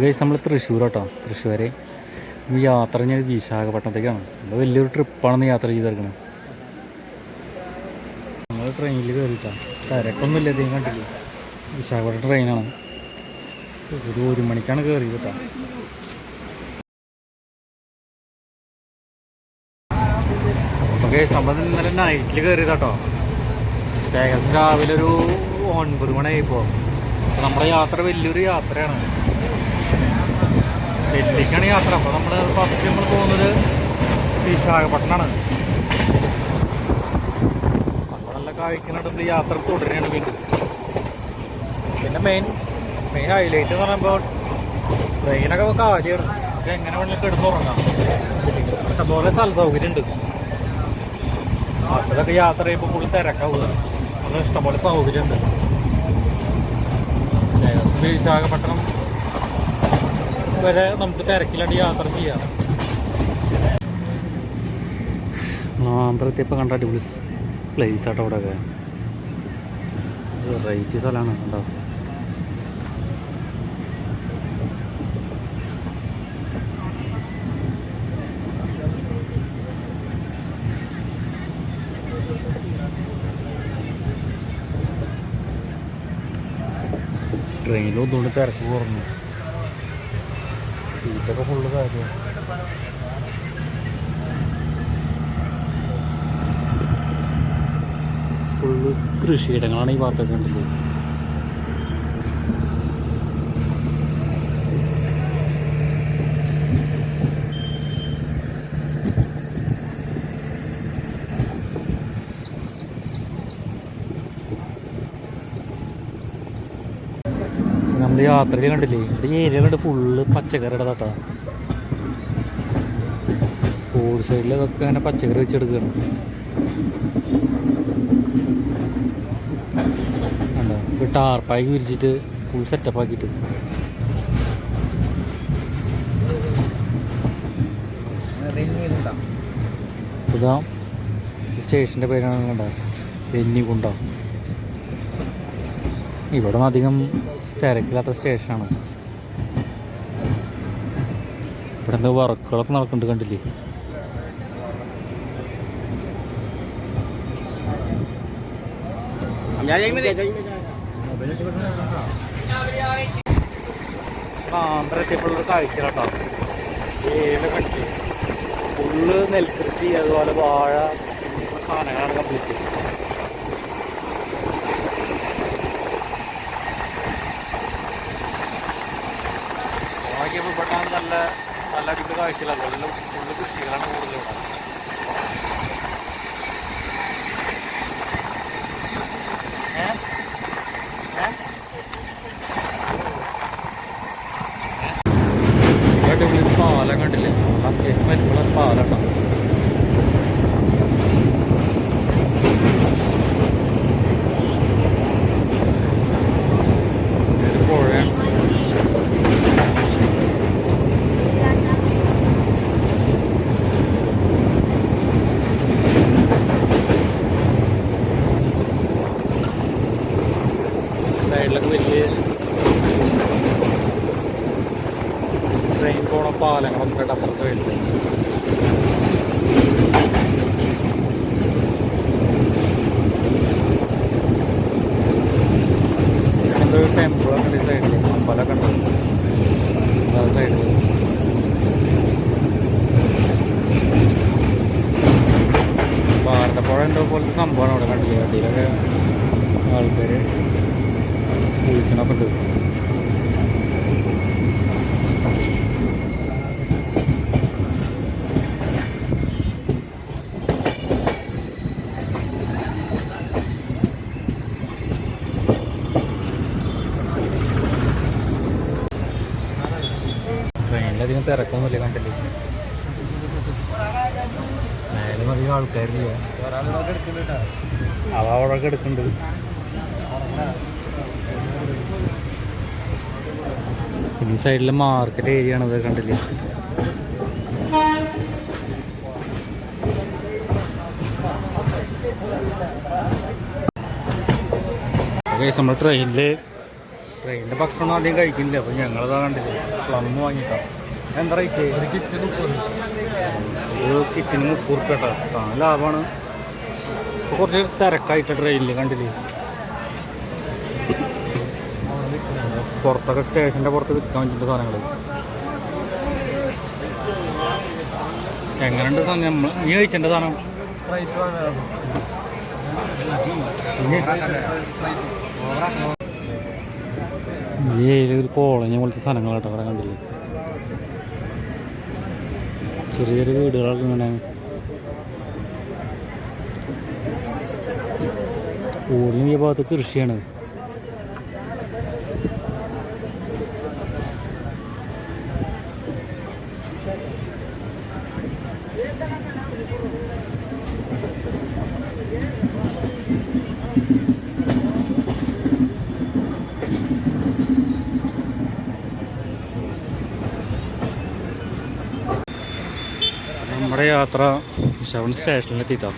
Guys നമ്മൾ തൃശ്ശൂർ കേട്ടോ തൃശ്ശൂർ യാത്ര ഞാൻ വിശാഖപട്ടണത്തേക്കാണ്. അത് വലിയൊരു ട്രിപ്പാണെന്ന് യാത്ര ചെയ്തെടുക്കണം നമ്മൾ ട്രെയിനിൽ കയറിയിട്ടാണ് തിരക്കൊന്നുമില്ല അധികം കണ്ടില്ല? വിശാഖപട്ടണം ട്രെയിനാണ് ഒരു ഒരു മണിക്കാണ് കയറിയത് കേട്ടോ. നമ്മൾ ഇന്നലെ നൈറ്റിൽ കയറിയതാട്ടോ ഏകദേശം രാവിലെ ഒരു ഒൻപത് മണിയായിപ്പോൾ നമ്മുടെ യാത്ര വലിയൊരു യാത്രയാണ്. ഡൽഹിക്കാണ് യാത്ര. അപ്പോൾ നമ്മൾ ഫസ്റ്റ് നമ്മൾ പോകുന്നത് വിശാഖപട്ടണമാണ്. അപ്പോൾ നല്ല കാഴ്ച യാത്ര തുടരുകയാണ് വീണ്ടും. പിന്നെ മെയിൻ മെയിൻ ഹൈലൈറ്റ് എന്ന് പറയുമ്പോൾ ട്രെയിനൊക്കെ കാലിയാണ് നമുക്ക് എങ്ങനെ വേണമെങ്കിലും കിടന്നുറങ്ങാം ഇഷ്ടംപോലെ സ്ഥല സൗകര്യം ഉണ്ട് അതൊക്കെ യാത്ര ചെയ്യുമ്പോൾ ഫുൾ തിരക്കാവുക. അത് ഇഷ്ടംപോലെ സൗകര്യം ഉണ്ട് വിശാഖപട്ടണം വരെ നമുക്ക് തിരക്കിലാണ്ട് യാത്ര ചെയ്യാം. ആന്ധ്രത്തിൽ ഇപ്പോൾ കണ്ട അടിപൊളി പ്ലേസ് ആട്ടോ അവിടെ ഒക്കെ റേറ്റ് സ്ഥലമാണ് കണ്ടോ? ട്രെയിനിൽ ഒന്നുകൊണ്ട് തിരക്ക് കുറഞ്ഞു. സീറ്റൊക്കെ ഫുള്ള് കാര്യമാണ്. ഫുള്ള് കൃഷിയിടങ്ങളാണ് ഈ ഭാഗത്തൊക്കെ ഉണ്ടത് നമ്മൾ യാത്രയിൽ കണ്ടില്ലേ? ഈ ഏരിയ കണ്ട് ഫുള്ള് പച്ചക്കറിയുടെ തട്ടാ. റോഡ് സൈഡിലൊക്കെ അങ്ങനെ പച്ചക്കറി വെച്ചെടുക്കുകയാണ് കണ്ടോ? ടാർപ്പായി വിരിച്ചിട്ട് ഫുൾ സെറ്റപ്പ് ആക്കിയിട്ട്. ഇതാ സ്റ്റേഷന്റെ പേരാണ് കണ്ടോ? വെന്നിക്കുണ്ട ഇവിടെ അധികം തിരക്കില്ലാത്ത സ്റ്റേഷനാണ് ഇവിടെ എന്തോ വർക്കുകളൊക്കെ നടക്കുന്നുണ്ട് കണ്ടില്ലേ? ആന്ധ്ര എത്തിയപ്പോഴൊരു കാഴ്ച കേട്ടോ. ഏഴ് കണ്ടില്ലേ ഫുള്ള് നെൽകൃഷി അതുപോലെ വാഴ സാധനങ്ങളാണ് കംപ്ലീറ്റ് നോക്കിയപ്പോൾ ഇവിടെ നല്ല നല്ല അടിപൊളി കാഴ്ചകളല്ല എല്ലാം ഫുള്ള് കൃഷികളാണ്? ഇവിടെ. അടിപൊളി പാലം കണ്ടില്ലേ? അത്യാവശ്യം വലിപ്പമുള്ള പാലട്ടോ ഇതൊരു വലിയ ട്രെയിൻ പോണ പാലങ്ങളൊക്കെ ഉണ്ട് അപ്പുറത്തെ സൈഡിൽ ഒരു ടെമ്പിളൊക്കെ ഉണ്ട് ഈ സൈഡിൽ അമ്പലമൊക്കെ ഉണ്ട്. സൈഡിൽ ഭാരതപ്പുഴ എന്തോ പോലത്തെ സംഭവമാണ് അവിടെ കണ്ടില്ലേ? വണ്ടിയിലൊക്കെ ആൾക്കാർ കുളിക്കണൊക്കെ ഉണ്ട് ട്രെയിനിലധികം തിരക്കൊന്നുമില്ല കണ്ടില്ലേ? മേലും അധികം ആൾക്കാരില്ല. അവ അവിടെ എടുക്കുന്നുണ്ട് ഈ സൈഡിലെ മാർക്കറ്റ് ഏരിയ ആണ് ഇത് കണ്ടില്ലേ? നമ്മൾ ട്രെയിനിൽ ട്രെയിനിന്റെ ഭക്ഷണം ആദ്യം കഴിക്കുന്നില്ല. അപ്പോൾ ഞങ്ങളതാ കണ്ടില്ല? പ്ലം വാങ്ങിക്കാം എന്താ റേറ്റ് ഒരു കിറ്റിന് മുപ്പത് ഒരു കിറ്റിന് മുപ്പത് റുപ്യ കേട്ടോ. ലാഭമാണ് ഇപ്പോൾ കുറച്ച് തിരക്കായിട്ട് ട്രെയിനിൽ കണ്ടില്ലേ? പുറത്തൊക്കെ സ്റ്റേഷന്റെ പുറത്ത് വിൽക്കാൻ പറ്റുന്ന സാധനങ്ങൾ എങ്ങനെയുണ്ട് സാധനം? നമ്മൾ നീ കഴിച്ചിട്ടുണ്ട് സാധനം. ഈ ഏരിയ കോളനി പോലത്തെ കേട്ടോ അവിടെ കണ്ടില്ലേ? ചെറിയ ചെറിയ വീടുകളൊക്കെ ഇങ്ങനെ. ഓടിയ ഈ ഭാഗത്ത് കൃഷിയാണ്. നമ്മുടെ യാത്ര സെവൻ സ്റ്റേഷനിലെത്തിയിട്ടോ